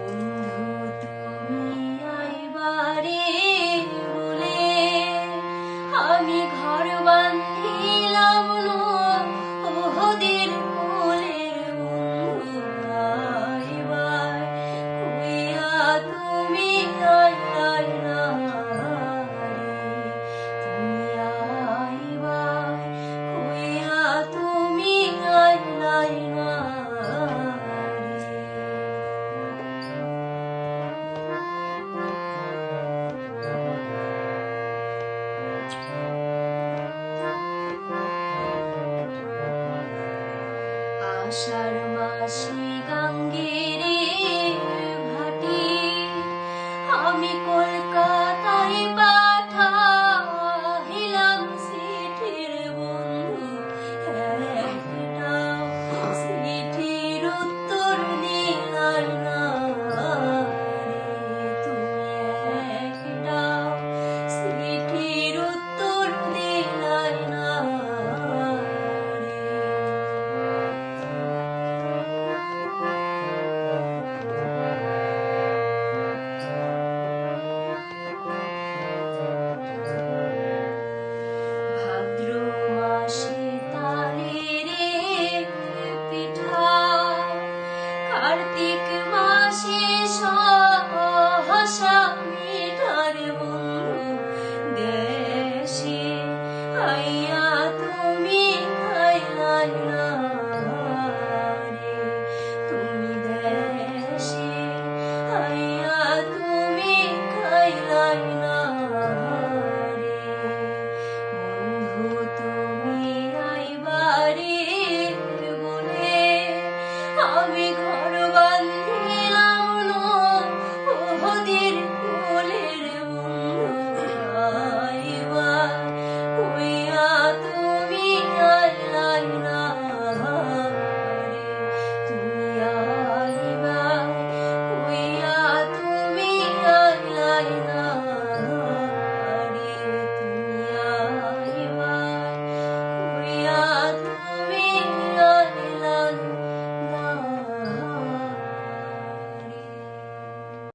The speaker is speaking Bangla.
বন্ধু আষাঢ় মাসে গাঙ্গেরে কার্তিক মাসে সহসামি তার বন্ধু, দেশে আইয়া তুমি আইয়া না তুমি দেশে আইয়া তুমি খাইলা না আমি one.